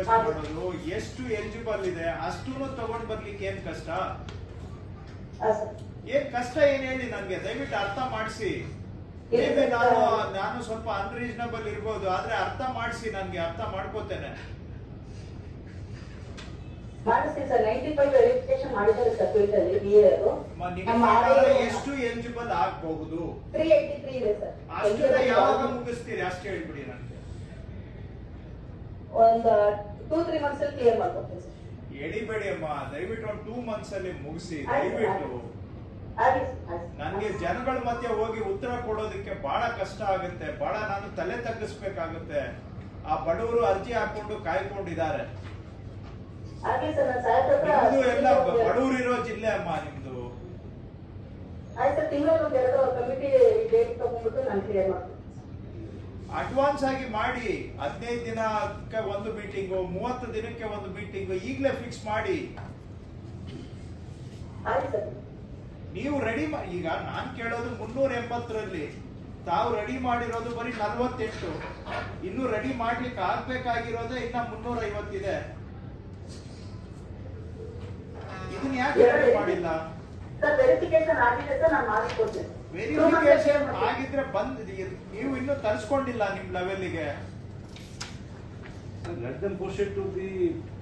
Request. ಮಾಡೋದು. ಎಷ್ಟು eligible ಇದೆ ಅಷ್ಟು ತಗೊಂಡ್ ಬರ್ಲಿಕ್ಕೆ ಏನ್ ಕಷ್ಟ? ಏನ್ ಕಷ್ಟ ಏನ್ ಹೇಳಿ ನನ್ಗೆ? ದಯವಿಟ್ಟು ಅರ್ಥ ಮಾಡಿಸಿ. ನಾನು ನಾನು ಸ್ವಲ್ಪ ಅನ್ರೀಸನಬಲ್ ಇರ್ಬೋದು ಆದ್ರೆ ಅರ್ಥ ಮಾಡಿಸಿ ನನ್ಗೆ ಅರ್ಥ ಮಾಡ್ಕೋತೇನೆ. ಎಷ್ಟು ಎಲಿಜಿಬಲ್ ಆಗಬಹುದು? ಅಷ್ಟು ಅಷ್ಟನ್ನ ಯಾವಾಗ ಮುಗಿಸ್ತೀರಿ? ಅಷ್ಟು ಹೇಳ್ಬಿಡಿ ನನಗೆ. ಒಂದು ಟೂ ತ್ರೀ ಮಂತ್ಸ್ ಅಲ್ಲಿ ಕ್ಲಿಯರ್ ಮಾಡ್ಕೊಡ್ತೀನಿ ಸರ್ ಎಳಿಬೇಡಿ ಅಮ್ಮ ದಯವಿಟ್ಟು ಒಂದು ಟೂ ಮಂತ್ಸ್ ಅಲ್ಲಿ ಮುಗಿಸಿ ದಯವಿಟ್ಟು. ನನ್ಗೆ ಜನಗಳ ಮಧ್ಯೆ ಹೋಗಿ ಉತ್ತರ ಕೊಡೋದಕ್ಕೆ ಬಹಳ ಕಷ್ಟ ಆಗುತ್ತೆ ಬಹಳ ನಾನು ತಲೆ ತಗ್ಗಿಸ್ಬೇಕಾಗುತ್ತೆ. ಆ ಬಡವರು ಅರ್ಜಿ ಹಾಕೊಂಡು ಕಾಯ್ಕೊಂಡಿದ್ದಾರೆ. ಎಲ್ಲ ಬಡವರು ಇರೋ ಜಿಲ್ಲೆ ಅಮ್ಮ ನಿಮ್ದು. ಆಯ್ತು ತಿಂಗಳ ಕಮಿಟಿ ಡೇಟ್ ತಗೊಂಡ್ಬಿಟ್ಟು ನಾನು ಕ್ಲಿಯರ್ ಮಾಡ್ತೀನಿ. ಅಡ್ವಾನ್ಸ್ ಆಗಿ ಮಾಡಿ ಹದಿನೈದು ದಿನಕ್ಕೆ ಒಂದು ಮೀಟಿಂಗು ಮೂವತ್ತು ದಿನಕ್ಕೆ ಒಂದು ಮೀಟಿಂಗು ಈಗಲೇ ಫಿಕ್ಸ್ ಮಾಡಿ. ನೀವು ರೆಡಿ ಈಗ ನಾನು ಕೇಳೋದು ಮುನ್ನೂರ ಎಂಬತ್ತರಲ್ಲಿ. ತಾವು ರೆಡಿ ಮಾಡಿರೋದು ಬರೀ ನಲ್ವತ್ತೆಂಟು. ಇನ್ನೂ ರೆಡಿ ಮಾಡ್ಲಿಕ್ಕೆ ಆಗ್ಬೇಕಾಗಿರೋದೇ ಇನ್ನ ಮುನ್ನೂರ ಐವತ್ತಿದೆ. ಇದನ್ನ ಯಾಕೆ ಮಾಡಿಲ್ಲ? ಸರ್ ವೆರಿಫಿಕೇಶನ್ ಆಗಿದ್ರೆ ಬಂದ್ ನೀವು ಇನ್ನೂ ತರಿಸ್ಕೊಂಡಿಲ್ಲ ನಿಮ್ ಲೆವೆಲ್ಗೆ them push it to the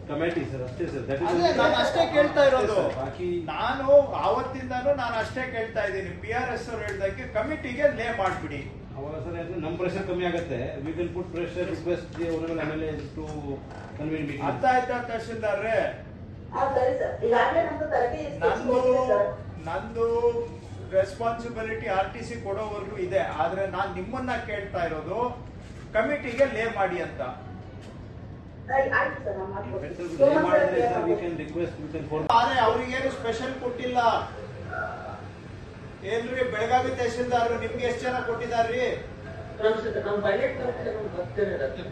committee sir ಅಷ್ಟೇ ಸರ್ is ನಾನು ಅಷ್ಟೇ ಕೇಳ್ತಾ ಇರೋದು. ಬಾಕಿ ನಾನು ಆವತ್ತಿಂದಾನು ನಾನು ಅಷ್ಟೇ ಕೇಳ್ತಾ ಇದ್ದೀನಿ. ಪಿ ಆರ್ ಎಸ್ ಅವ್ರು ಹೇಳ್ದಕ್ಕೆ ಕಮಿಟಿಗೆ ಲೇ ಮಾಡ್ಬಿಡಿ. ಅವಾಗ ಸರ್ ನಮ್ಮ ನಮ್ ಪ್ರೆಷರ್ ಕಮ್ಮಿ ಆಗುತ್ತೆ. We will put pressure request ಅವರ ಮೇಲೆ ಆಮೇಲೆ ಟು ಕನ್ವೀನ್ ಅರ್ಥ ಮೀಟಿಂಗ್ ಆಯ್ತಾ ತಹಶೀಲ್ದಾರ್ರೆ? ಹಾ ಸರಿ ಸರ್ ಈಗಾಗಲೇ ನಮ್ದು ತರಬೇತಿ ನಂದು ಸರ್ ನಂದು ರೆಸ್ಪಾನ್ಸಿಬಿಲಿಟಿ ಆರ್ ಟಿ ಸಿ ಕೊಡೋವರೆಗೂ ಇದೆ. ಆದ್ರೆ ನಾನ್ ನಿಮ್ಮನ್ನ ಕೇಳ್ತಾ ಇರೋದು ಕಮಿಟಿಗೆ ಲೇ ಮಾಡಿ ಅಂತ. ಆದ್ರೆ ಅವ್ರಿಗೇನು ಸ್ಪೆಷಲ್ ಕೊಟ್ಟಿಲ್ಲ. ಏನ್ರಿ ಬೆಳಗಾವಿ ತಹಶೀಲ್ದಾರ್ ನಿಮ್ಗೆ ಎಷ್ಟು ಜನ ಕೊಟ್ಟಿದಾರ್ರಿ?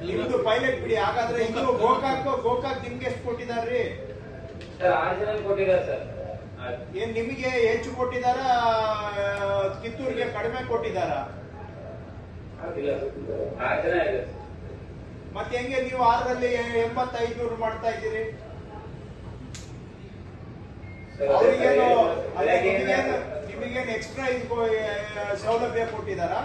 ನಿಮ್ದು ಪೈಲಟ್ ಬಿಡಿ ಹಾಗಾದ್ರೆ ಇನ್ನು ಗೋಕಾಕ್ ಗೋಕಾಕ್ ನಿಮ್ಗೆ ಎಷ್ಟು ಕೊಟ್ಟಿದಾರ್ರಿ? ಸರ್ ಆರು ಜನ ಕೊಟ್ಟಿದ್ದಾರೆ ಸರ್. ಏನ್ ನಿಮಗೆ ಹೆಚ್ಚು ಕೊಟ್ಟಿದಾರ ಕಿತ್ತೂರಿಗೆ ಕಡಿಮೆ ಕೊಟ್ಟಿದಾರ ಮತ್ತೆ ಹೆಂಗೆ ನೀವು ಆರರಲ್ಲಿ ಎಂಬತ್ತೈದು ನೂರು ಮಾಡ್ತಾ ಇದ್ದೀರಿ? ನಿಮಗೇನು ಎಕ್ಸ್ಟ್ರಾ ಇದು ಸೌಲಭ್ಯ ಕೊಟ್ಟಿದಾರಾ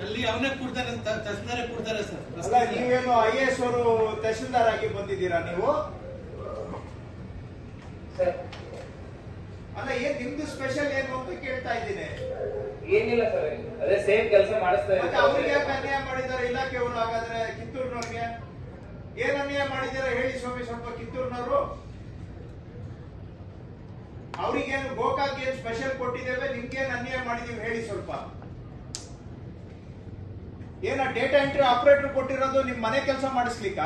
ಅಲ್ಲಿ ಅವನೇ ಕೊಡ್ತಾರೆ ಅಂತ ತಹಸೀಲ್ದಾರೇ ಕೊಡ್ತಾರೆ ಸರ್. ಅಲ್ಲ ನೀವೇನು ಐ ಎಸ್ ಅವರು ತಹಸೀಲ್ದಾರ್ ಆಗಿ ಬಂದಿದ್ದೀರಾ ನೀವು? ಸರ್. ಅಲ್ಲ ಏನ್ ನಿಮ್ದು ಸ್ಪೆಷಲ್ ಏನು ಅಂತ ಕೇಳ್ತಾ ಇದ್ದೀನಿ. ಏನಿಲ್ಲ ಸರ್ ಅದೇ ಸೇಮ್ ಕೆಲಸ ಮಾಡಿಸ್ತಾ ಮತ್ತೆ ಅವ್ರಿಗೆ ಯಾಕೆ ಅನ್ಯಾಯ ಮಾಡಿದ್ದಾರೆ? ಇಲಾಖೆಯವರು ಹಾಗಾದ್ರೆ ಕಿತ್ತೂರಿನವ್ರಿಗೆ? ಏನ್ ಅನ್ಯಾಯ ಮಾಡಿದ್ದಾರೆ ಹೇಳಿ ಸ್ವಾಮಿ ಸ್ವಲ್ಪ ಕಿತ್ತೂರಿನವರು. ಅವ್ರಿಗೇನು ಗೋಕಾಕ್ ಏನ್ ಸ್ಪೆಷಲ್ ಕೊಟ್ಟಿದ್ದೇವೆ? ನಿಮ್ಗೇನ್ ಅನ್ಯಾಯ ಮಾಡಿದೀವಿ ಹೇಳಿ ಸ್ವಲ್ಪ. ಏನ ಡೇಟಾ ಎಂಟ್ರಿ ಆಪರೇಟರ್ ಕೊಟ್ಟಿರೋದು ನಿಮ್ ಮನೆ ಕೆಲಸ ಮಾಡಿಸ್ಲಿಕ್ಕ?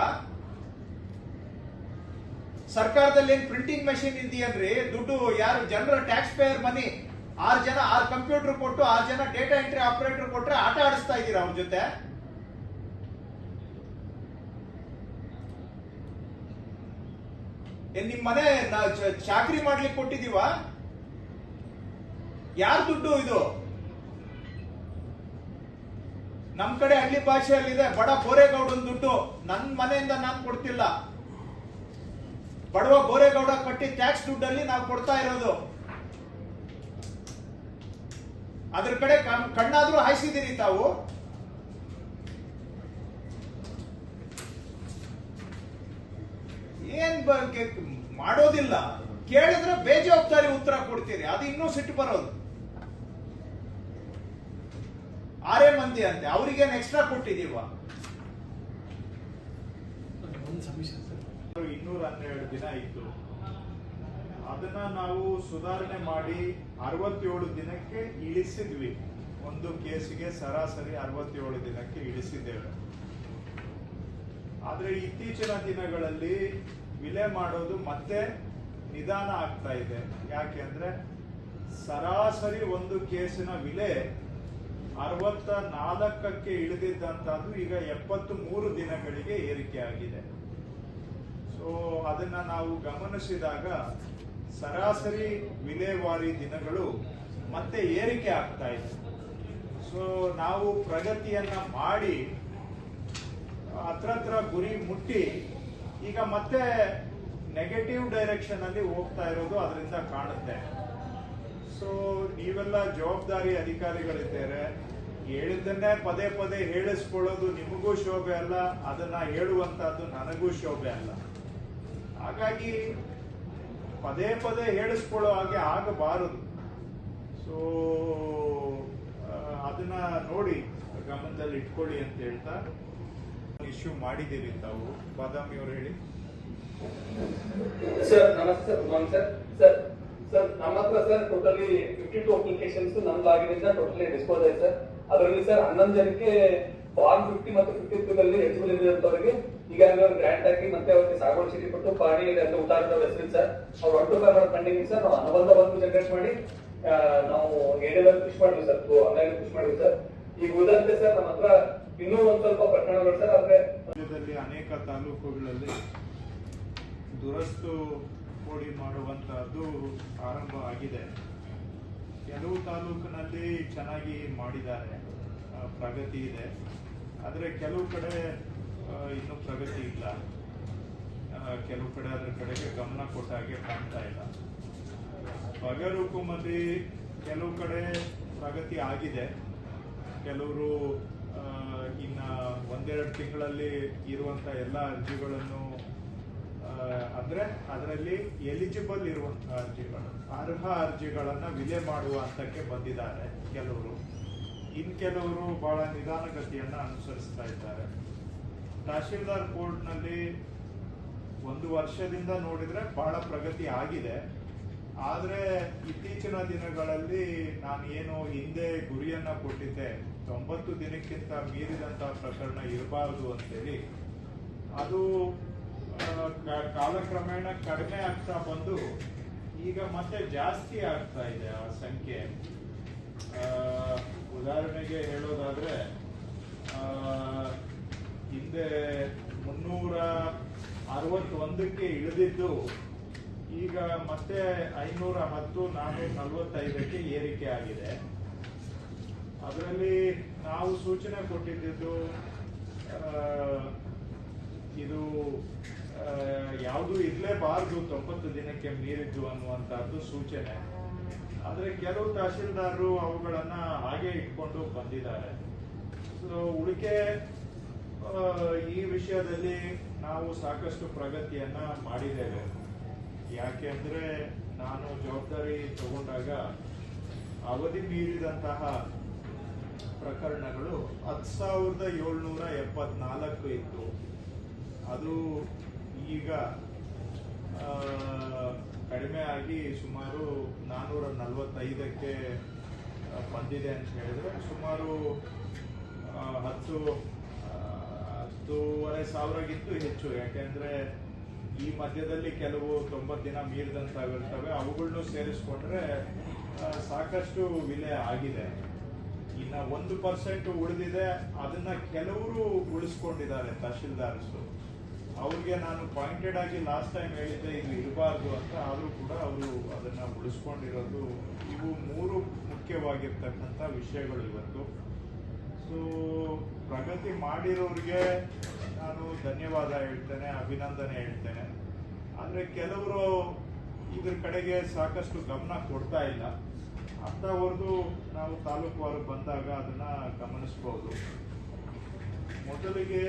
ಸರ್ಕಾರದಲ್ಲಿ ಏನ್ ಪ್ರಿಂಟಿಂಗ್ ಮೆಷಿನ್ ಇದೆಯನ್ರಿ ದುಡ್ಡು ಯಾರು ಜನರ ಟ್ಯಾಕ್ಸ್ ಪೇಯರ್ ಮನಿ ಆರು ಜನ, ಆರು ಕಂಪ್ಯೂಟರ್ ಕೊಟ್ಟು, ಆರು ಜನ ಡೇಟಾ ಎಂಟ್ರಿ ಆಪರೇಟರ್ ಕೊಟ್ಟರೆ ಆಟ ಆಡಿಸ್ತಾ ಇದ್ದೀರಾ ಅವ್ರ ಜೊತೆ? ನಿಮ್ ಮನೆ ಚಾಕ್ರಿ ಮಾಡ್ಲಿಕ್ಕೆ ಕೊಟ್ಟಿದೀವ ಯಾರ ದುಡ್ಡು ಇದು? ನಮ್ ಕಡೆ ಹಳ್ಳಿ ಭಾಷೆಯಲ್ಲಿದೆ, ಬಡ ಬೋರೇಗೌಡನ್ ದುಡ್ಡು. ನನ್ ಮನೆಯಿಂದ ನಾನು ಕೊಡ್ತಿಲ್ಲ. ಬಡವ ಬೋರೇಗೌಡ ಕಟ್ಟಿ ಟ್ಯಾಕ್ಸ್ ದುಡ್ಡಲ್ಲಿ ನಾವು ಕೊಡ್ತಾ ಇರೋದು. ಅದ್ರ ಕಡೆ ಕಣ್- ಕಣ್ಣಾದ್ರೂ ಹಾಯಿಸಿದಿರಿ ತಾವು. ಏನ್ ಮಾಡೋದಿಲ್ಲ. ಕೇಳಿದ್ರೆ ಬೇಜವಾಬ್ದಾರಿ ಉತ್ತರ ಕೊಡ್ತೀರಿ. ಅದು ಇನ್ನೂ ಸಿಟ್ಟು ಬರೋದು. ಆರೇ ಮಂದಿ ಅಂತೆ. ಅವ್ರಿಗೇನು ಎಕ್ಸ್ಟ್ರಾ ಕೊಟ್ಟಿದೀವ ಇನ್ನೂರ ಹನ್ನೆರಡು ದಿನ ಇತ್ತು. ಅದನ್ನ ನಾವು ಸುಧಾರಣೆ ಮಾಡಿ ಅರವತ್ತೇಳು ದಿನಕ್ಕೆ ಇಳಿಸಿದ್ವಿ. ಒಂದು ಕೇಸಿಗೆ ಸರಾಸರಿ ಅರವತ್ತೇಳು ದಿನಕ್ಕೆ ಇಳಿಸಿದ್ದೇವೆ. ಆದ್ರೆ ಇತ್ತೀಚಿನ ದಿನಗಳಲ್ಲಿ ವಿಲೆ ಮಾಡೋದು ಮತ್ತೆ ನಿಧಾನ ಆಗ್ತಾ ಇದೆ. ಯಾಕೆಂದ್ರೆ ಸರಾಸರಿ ಒಂದು ಕೇಸಿನ ವಿಲೆ ಅರವತ್ತ ನಾಲ್ಕಕ್ಕೆ ಇಳಿದಿದ್ದಂತಹದ್ದು ಈಗ ಎಪ್ಪತ್ತು ಮೂರು ದಿನಗಳಿಗೆ ಏರಿಕೆ ಆಗಿದೆ. ಸೊ ಅದನ್ನ ನಾವು ಗಮನಿಸಿದಾಗ ಸರಾಸರಿ ವಿಲೇವಾರಿ ದಿನಗಳು ಮತ್ತೆ ಏರಿಕೆ ಆಗ್ತಾ ಇದೆ. ಸೊ ನಾವು ಪ್ರಗತಿಯನ್ನ ಮಾಡಿ ಹತ್ರ ಗುರಿ ಮುಟ್ಟಿ, ಈಗ ಮತ್ತೆ ನೆಗೆಟಿವ್ ಡೈರೆಕ್ಷನ್ ಅಲ್ಲಿ ಹೋಗ್ತಾ ಇರೋದು ಅದರಿಂದ ಕಾಣುತ್ತೆ. ಸೊ ನೀವೆಲ್ಲ ಜವಾಬ್ದಾರಿ ಅಧಿಕಾರಿಗಳಿದ್ದೇವೆ ಹೇಳಿದ್ದನ್ನೇ ಪದೇ ಪದೇ ಹೇಳಿಸ್ಕೊಳ್ಳೋದು ನಿಮಗೂ ಶೋಭೆ ಅಲ್ಲ, ಅದನ್ನ ಹೇಳುವಂತಹದ್ದು ನನಗೂ ಶೋಭೆ ಅಲ್ಲ. ಹಾಗಾಗಿ ಪದೇ ಪದೇ ಹೇಳಿಸ್ಕೊಳ್ಳೋ ಹಾಗೆ ಆಗಬಾರದು. ಸೊ ಅದನ್ನ ನೋಡಿ ಗಮನದಲ್ಲಿ ಇಟ್ಕೊಳ್ಳಿ ಅಂತ ಹೇಳ್ತಾ ಇಶ್ಯೂ ಮಾಡಿದ್ದೀರಿ ತಾವು. ಬಾದಾಮಿ ಅವ್ರು ಹೇಳಿ. ಸರ್ ನಮಸ್ತೆ ಸರ್ ಸರ್ ಸರ್ ನಮ್ಮ ಹತ್ರ sir totally fifty two applications ನಮ್ದಾಗಿನಿಂದ totally dispose ಆಯ್ತು ಸರ್ ಅದರಲ್ಲಿ ಸರ್ ಹನ್ನೊಂದು ಜನಕ್ಕೆ ಫಾರ್ಮ್ ಫಿಫ್ಟಿ ಮತ್ತು ಫಿಫ್ಟಿ ಟೂ ಅಲ್ಲಿ ಎಲಿಜಿಬಲ್ ಈಗಾಗಲೇ ಅವ್ರು ಹಾಕಿ ಮತ್ತೆ ಅವ್ರಿಗೆ ಸಾಗುವಳಿ ಚೀಟಿ ಕೊಟ್ಟು ಪಾಣಿ ಅಂತ ಆಡಿದ ಹೆಸರು ಸರ್. ಅವ್ರು ಒಟ್ಟು ಫೈವ್ ಪೆಂಡಿಂಗ್ ಸರ್ ನಾವು ಅನುಬಂಧ ಬಂದು ಜನರೇಟ್ ಮಾಡಿ ನಾವು ಏರಿಯಾದ ಪುಷ್ ಮಾಡಿದ್ವಿ ಸರ್. ಆನ್ಲೈನ್ ಪುಷ್ ಮಾಡಿದ್ವಿ ಸರ್. ಈಗ ಉದಾಹರಣೆ ಸರ್ ನಮ್ಮ ಹತ್ರ ಇನ್ನೂ ಒಂದ್ ಸ್ವಲ್ಪ ಪ್ರಕರಣಗಳು ಸರ್ ಆದ್ರೆ ರಾಜ್ಯದಲ್ಲಿ ಅನೇಕ ತಾಲೂಕುಗಳಲ್ಲಿ ದುರಸ್ತು ಕೋಡಿ ಮಾಡುವಂತಹದ್ದು ಆರಂಭ ಆಗಿದೆ. ಕೆಲವು ತಾಲೂಕಿನಲ್ಲಿ ಚೆನ್ನಾಗಿ ಮಾಡಿದ್ದಾರೆ. ಪ್ರಗತಿ ಇದೆ. ಆದರೆ ಕೆಲವು ಕಡೆ ಇನ್ನೂ ಪ್ರಗತಿ ಇಲ್ಲ. ಕೆಲವು ಕಡೆ ಅದರ ಕಡೆಗೆ ಗಮನ ಕೊಟ್ಟ ಹಾಗೆ ಕಾಣ್ತಾ ಇಲ್ಲ. ಬಗರುಕುಮಲ್ಲಿ ಕೆಲವು ಕಡೆ ಪ್ರಗತಿ ಆಗಿದೆ. ಕೆಲವರು ಇನ್ನು ಇನ್ನ ಒಂದೆರಡು ತಿಂಗಳಲ್ಲಿ ಇರುವಂತ ಎಲ್ಲ ಅರ್ಜಿಗಳನ್ನು ಅಂದರೆ ಅಂದ್ರೆ ಅದರಲ್ಲಿ ಎಲಿಜಿಬಲ್ ಇರುವಂಥ ಅರ್ಜಿಗಳು, ಅರ್ಹ ಅರ್ಜಿಗಳನ್ನ ವಿಲೆ ಮಾಡುವ ಹಂತಕ್ಕೆ ಬಂದಿದ್ದಾರೆ ಕೆಲವರು. ಇನ್ ಕೆಲವರು ಭಾಳ ನಿಧಾನಗತಿಯನ್ನ ಅನುಸರಿಸ್ತಾ ಇದ್ದಾರೆ. ತಹಶೀಲ್ದಾರ್ ಕೋರ್ಟ್ನಲ್ಲಿ ಒಂದು ವರ್ಷದಿಂದ ನೋಡಿದ್ರೆ ಬಹಳ ಪ್ರಗತಿ ಆಗಿದೆ. ಆದರೆ ಇತ್ತೀಚಿನ ದಿನಗಳಲ್ಲಿ ನಾನು ಏನು ಹಿಂದೆ ಗುರಿಯನ್ನ ಕೊಟ್ಟಿದ್ದೆ. ತೊಂಬತ್ತು ದಿನಕ್ಕಿಂತ ಮೀರಿದಂತ ಪ್ರಕರಣ ಇರಬಾರದು ಅಂತೇಳಿ. ಅದು ಕಾಲಕ್ರಮೇಣ ಕಡಿಮೆ ಆಗ್ತಾ ಬಂದು ಈಗ ಮತ್ತೆ ಜಾಸ್ತಿ ಆಗ್ತಾ ಇದೆ ಆ ಸಂಖ್ಯೆ. ಉದಾಹರಣೆಗೆ ಹೇಳೋದಾದ್ರೆ ಹಿಂದೆ ಮುನ್ನೂರ ಅರವತ್ತೊಂದಕ್ಕೆ ಇಳಿದಿದ್ದು, ಈಗ ಮತ್ತೆ ಐನೂರ ಹತ್ತು, ನಾನೂರ ನಲವತ್ತೈದಕ್ಕೆ ಏರಿಕೆ ಆಗಿದೆ. ಅದರಲ್ಲಿ ನಾವು ಸೂಚನೆ ಕೊಟ್ಟಿದ್ದು ಇದು ಯಾವುದು ಇರಲೇಬಾರದು, ತೊಂಬತ್ತು ದಿನಕ್ಕೆ ಮೀರಿದ್ದು ಅನ್ನುವಂಥದ್ದು ಸೂಚನೆ. ಆದರೆ ಕೆಲವು ತಹಶೀಲ್ದಾರರು ಅವುಗಳನ್ನು ಹಾಗೆ ಇಟ್ಕೊಂಡು ಬಂದಿದ್ದಾರೆ. ಸೊ ಉಳಿಕೆ ಈ ವಿಷಯದಲ್ಲಿ ನಾವು ಸಾಕಷ್ಟು ಪ್ರಗತಿಯನ್ನ ಮಾಡಿದ್ದೇವೆ. ಯಾಕೆಂದ್ರೆ ನಾನು ಜವಾಬ್ದಾರಿ ತಗೊಂಡಾಗ ಅವಧಿ ಮೀರಿದಂತಹ ಪ್ರಕರಣಗಳು ಹತ್ತು ಸಾವಿರದ ಏಳ್ನೂರ ಎಪ್ಪತ್ನಾಲ್ಕು ಇತ್ತು. ಅದು ಈಗ ಕಡಿಮೆ ಆಗಿ ಸುಮಾರು ನಾನ್ನೂರ ನಲವತ್ತೈದಕ್ಕೆ ಬಂದಿದೆ ಅಂತ ಹೇಳಿದ್ರೆ ಸುಮಾರು ಹತ್ತು ಹತ್ತೂವರೆ ಸಾವಿರಗಿಂತೂ ಹೆಚ್ಚು. ಯಾಕೆಂದ್ರೆ ಈ ಮಧ್ಯದಲ್ಲಿ ಕೆಲವು ತೊಂಬತ್ತು ದಿನ ಮೀರಿದಂತಾಗಿರ್ತವೆ ಅವುಗಳನ್ನು ಸೇರಿಸ್ಕೊಂಡ್ರೆ ಸಾಕಷ್ಟು ವಿಲೆ ಆಗಿದೆ. ಇನ್ನ ಒಂದು ಪರ್ಸೆಂಟ್ ಉಳಿದಿದೆ. ಅದನ್ನ ಕೆಲವರು ಉಳಿಸ್ಕೊಂಡಿದ್ದಾರೆ ತಹಶೀಲ್ದಾರ್ಸು. ಅವ್ರಿಗೆ ನಾನು ಪಾಯಿಂಟೆಡ್ ಆಗಿ ಲಾಸ್ಟ್ ಟೈಮ್ ಹೇಳಿದ್ದೆ, ಇದು ಇರಬಾರ್ದು ಅಂತ. ಆದರೂ ಕೂಡ ಅವರು ಅದನ್ನ ಉಳಿಸ್ಕೊಂಡಿರೋದು ಇವು ಮೂರು ಮುಖ್ಯವಾಗಿರ್ತಕ್ಕಂಥ ವಿಷಯಗಳು ಇವತ್ತು. ಸೊ ಪ್ರಗತಿ ಮಾಡಿರೋರಿಗೆ ನಾನು ಧನ್ಯವಾದ ಹೇಳ್ತೇನೆ ಅಭಿನಂದನೆ ಹೇಳ್ತೇನೆ. ಆದರೆ ಕೆಲವರು ಇದ್ರ ಕಡೆಗೆ ಸಾಕಷ್ಟು ಗಮನ ಕೊಡ್ತಾ ಇಲ್ಲ. ಅಂಥವ್ರದ್ದು ನಾವು ತಾಲೂಕುವಾರು ಬಂದಾಗ ಅದನ್ನ ಗಮನಿಸ್ಬೋದು. ಮೊದಲಿಗೆ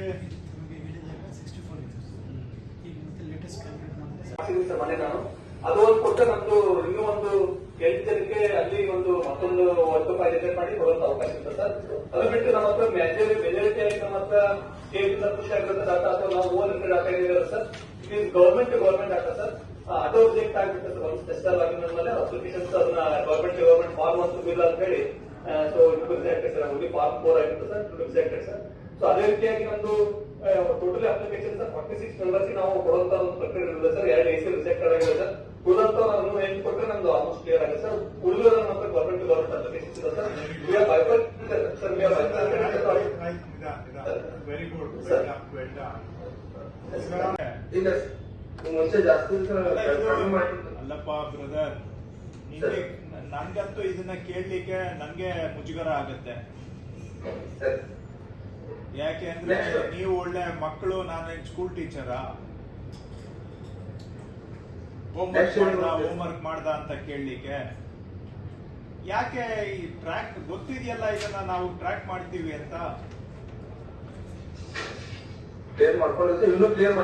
ಅದು ಒಂದು ಕೊಟ್ಟರೆ ನಮ್ದು ಇನ್ನೂ ಒಂದು ಜನಕ್ಕೆ ಅಲ್ಲಿ ಒಂದು ಮತ್ತೊಂದು ಒಂದು ಪಾಯಿಂಟ್ ಮಾಡಿ ಕೊಡುವಂತ ಅವಕಾಶ ಇರುತ್ತೆ ಸರ್. ಅದು ಬಿಟ್ಟು ನಮ್ಮ ಹತ್ರ ಮೆಜಾರಿ ಮೆಜಾರಿಟಿ ಆಗಿ ನಮ್ಮ ಹತ್ರ ಸ್ಟೇಟ್ ಖುಷಿ ಆಗಿರುತ್ತೆ ಡಾಟಾ ಅಥವಾ ನಾವು ಓನ್ ಡಾಟಾ ಏನಿದೆ sir? It is government government data sir. Auto reject ಆಗಿಬಿಟ್ಟು ಸರ್. ಒಂದು ಟೆಸ್ಟರ್ ಆಗಿದ ಮೇಲೆ ಅಪ್ಲಿಕೇಶನ್ಸ್ ಅದನ್ನ ಗೌರ್ಮೆಂಟ್ ಗೌರ್ಮೆಂಟ್ ಫಾರ್ಮ್ ಅಂತ ಬಿಲ್ ಅಂತ ಹೇಳಿ ಸೊ ಇದು rejected sir. Only form four ಆಗಿರುತ್ತೆ ಸರ್. Rejected sir. ಸೊ ಅದೇ ರೀತಿಯಾಗಿ ನಮ್ದು totally application sir. Forty six members ನಾವು ಕೊಡುವಂತ ಒಂದು ಪ್ರಕ್ರಿಯೆ ಇರುತ್ತೆ ಸರ್. ಎರಡು ಎಸಿ ರಿಜೆಕ್ಟೆಡ್ ಆಗಿದೆ ಸರ್. ಉಳಿದಂತ ನಾನು ಕೊಟ್ಟರೆ ಆಲ್ಮೋಸ್ಟ್ ಕ್ಲಿಯರ್ ಆಗಿದೆ ಸರ್ ಉಳಿದ ಮತ್ತೆ ಗೌರ್ಮೆಂಟ್ ಗೌರ್ಮೆಂಟ್ ಇದೆ sir we are ಬೈಪರ್ sir we are very good sir. ಇಲ್ಲ ಮುಂಚೆ ಜಾಸ್ತಿ ಅಲ್ಲಪ್ಪ ಬ್ರದರ್ ನಂಗಂತೂ ನನ್ಗಂತೂ ಇದನ್ನ ಕೇಳಲಿಕ್ಕೆ ನನ್ಗೆ ಮುಜುಗರ ಆಗತ್ತೆ. ಸರ್. ಯಾಕೆ ಅಂದ್ರೆ ನೀವು ಒಳ್ಳೆ ಮಕ್ಕಳು ನಾನು ಸ್ಕೂಲ್ ಟೀಚರಾ ಹೋಮ್ವರ್ಕ್ ಮಾಡ್ದ? ಹೋಮ್ವರ್ಕ್ ಮಾಡ್ದ ಅಂತ ಕೇಳಲಿಕ್ಕೆ? ಯಾಕೆ ಈ ಟ್ರ್ಯಾಕ್ ಗೊತ್ತಿದೆಯಲ್ಲ ಇದನ್ನ ನಾವು ಟ್ರ್ಯಾಕ್ ಮಾಡ್ತೀವಿ ಅಂತ?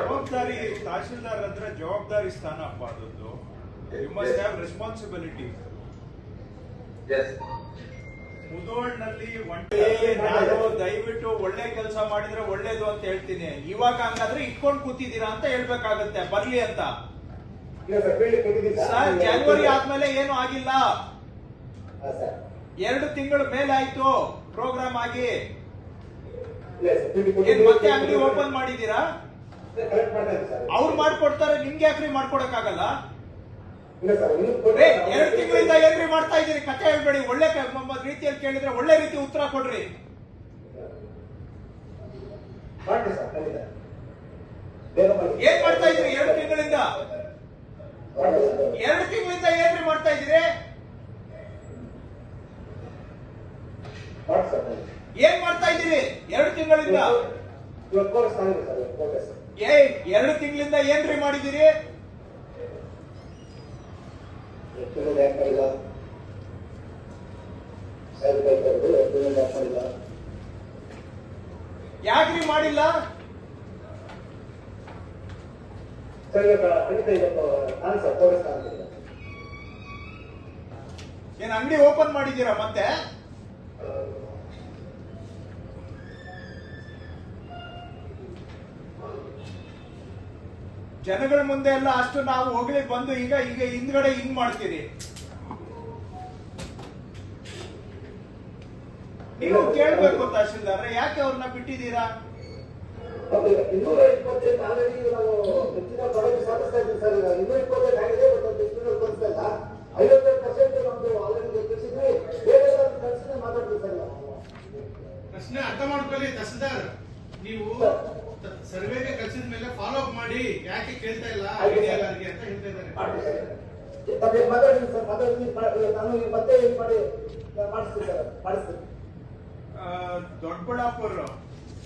ಜವಾಬ್ದಾರಿ ತಹಶೀಲ್ದಾರ್ ಅಂದ್ರೆ ಜವಾಬ್ದಾರಿ ಸ್ಥಾನ ಅಪ್ಪ ಅದೊಂದು ಯು ಮಸ್ಟ್ ಹ್ಯಾವ್ ರೆಸ್ಪಾನ್ಸಿಬಿಲಿಟಿ ಮುದೋಳ್ನಲ್ಲಿ ಒಂಟೆ ನಾನು ದಯವಿಟ್ಟು ಒಳ್ಳೆ ಕೆಲಸ ಮಾಡಿದ್ರೆ ಒಳ್ಳೇದು ಅಂತ ಹೇಳ್ತೀನಿ. ಇವಾಗ ಹಂಗಾದ್ರೆ ಇಟ್ಕೊಂಡು ಕೂತಿದ್ದೀರಾ ಅಂತ ಹೇಳ್ಬೇಕಾಗತ್ತೆ. ಬರ್ಲಿ ಅಂತ. ಸರ್ ಜನವರಿ ಆದ್ಮೇಲೆ ಏನು ಆಗಿಲ್ಲ. ಎರಡು ತಿಂಗಳು ಮೇಲೆ ಆಯ್ತು ಪ್ರೋಗ್ರಾಮ್ ಆಗಿ. ಏನ್ ಮತ್ತೆ ಅಂಗಡಿ ಓಪನ್ ಮಾಡಿದೀರಾ ಅವ್ರು ಮಾಡ್ಕೊಡ್ತಾರೆ ನಿಮ್ಗೆ ಯಾಕ್ರಿ ಮಾಡ್ಕೊಡಕ್ ಆಗಲ್ಲ ಎರಡು ತಿಂಗಳಿಂದ ಏನ್ರಿ ಮಾಡ್ತಾ ಇದೀರಿ ಕತೆ ಹೇಳ್ಬೇಡಿ. ಒಳ್ಳೆ ರೀತಿಯಲ್ಲಿ ಕೇಳಿದ್ರೆ ಒಳ್ಳೆ ರೀತಿ ಉತ್ತರ ಕೊಡ್ರಿ. ಏನ್ ಮಾಡ್ತಾ ಇದ್ರಿ ಎರಡು ತಿಂಗಳಿಂದ. ಎರಡು ತಿಂಗಳಿಂದ ಏನ್ರಿ ಮಾಡ್ತಾ ಸರ್ ಏನ್ ಮಾಡ್ತಾ ಇದ್ದೀರಿ? ಎರಡು ತಿಂಗಳಿಂದ? ಏ ಎರಡು ತಿಂಗಳಿಂದ ಏನ್ರಿ ಮಾಡಿದಿರಿ ಯಾಕ್ರಿ ಯಾಕೆ ಮಾಡಿಲ್ಲ ಸೈಡ್ ಬೈ ಕರೆದು ತಿಂಗಳು ಯಾಕೆ ಮಾಡಿಲ್ಲ ಯಾಕ್ರಿ ಮಾಡಿಲ್ಲ ಇವತ್ತು ನಾನು ಸರ್ ಏನ್ ಅಂಗಡಿ ಓಪನ್ ಮಾಡಿದ್ದೀರಾ ಮತ್ತೆ? ಜನಗಳ ಮುಂದೆ ಎಲ್ಲ ಅಷ್ಟು ನಾವು ಹೋಗ್ಲಿ ಬಂದು ಈಗ ಈಗ ಹಿಂದ್ಗಡೆ ಹಿಂಗ್ ಮಾಡ್ತೀರಿ. ನೀವು ಕೇಳ್ಬೇಕು ತಹಶೀಲ್ದಾರ ಯಾಕೆ ಅವ್ರನ್ನ ಬಿಟ್ಟಿದ್ದೀರಾ? ಇನ್ನೂರ ಇಪ್ಪತ್ತೈದು ಆಲ್ರೆಡಿ ನಾವು ಹೆಚ್ಚಿನ ಪ್ರಗತಿ ಸಾಧಿಸ್ತಾ ಇದ್ದೀವಿ ಸರ್ ಈಗ ಇನ್ನೂರ ಇಪ್ಪತ್ತೈದು ಆಗಿದೆ ಬಟ್ ಅದು ತೋರಿಸ್ತಾ ಇಲ್ಲ. ಐವತ್ತೈದು ಪರ್ಸೆಂಟ್ ನಮ್ದು ಆಲ್ರೆಡಿ ತಿಳಿಸಿದ್ವಿ ಬೇರೆ ಕಳಿಸಿದ್ರೆ ಮಾತಾಡ್ತೀವಿ ಸರ್ ಪ್ರಶ್ನೆ ಅರ್ಥ ಮಾಡ್ಕೊಳ್ಳಿ ತಹಸೀಲ್ದಾರ್. ನೀವು ಸರ್ವೆಗೆ ಕಳಿಸಿದ ಮೇಲೆ ಫಾಲೋ ಅಪ್ ಮಾಡಿ. ಯಾಕೆ ಕೇಳ್ತಾ ಇಲ್ಲ? ಐಡಿಯಾ. ಐಡಿಯಾಲರಿಗೆ ಅಂತ ಹೇಳ್ತಾ ಇದ್ದಾರೆ. ಮಾತಾಡ್ತೀನಿ ಸರ್ ಮಾತಾಡ್ತೀನಿ ನಾನು ಮತ್ತೆ ಮಾಡಿ ಮಾಡಿಸ್ತೀನಿ ಸರ್ ಮಾಡಿಸ್ತೀನಿ. ದೊಡ್ಡಬಳ್ಳಾಪುರ.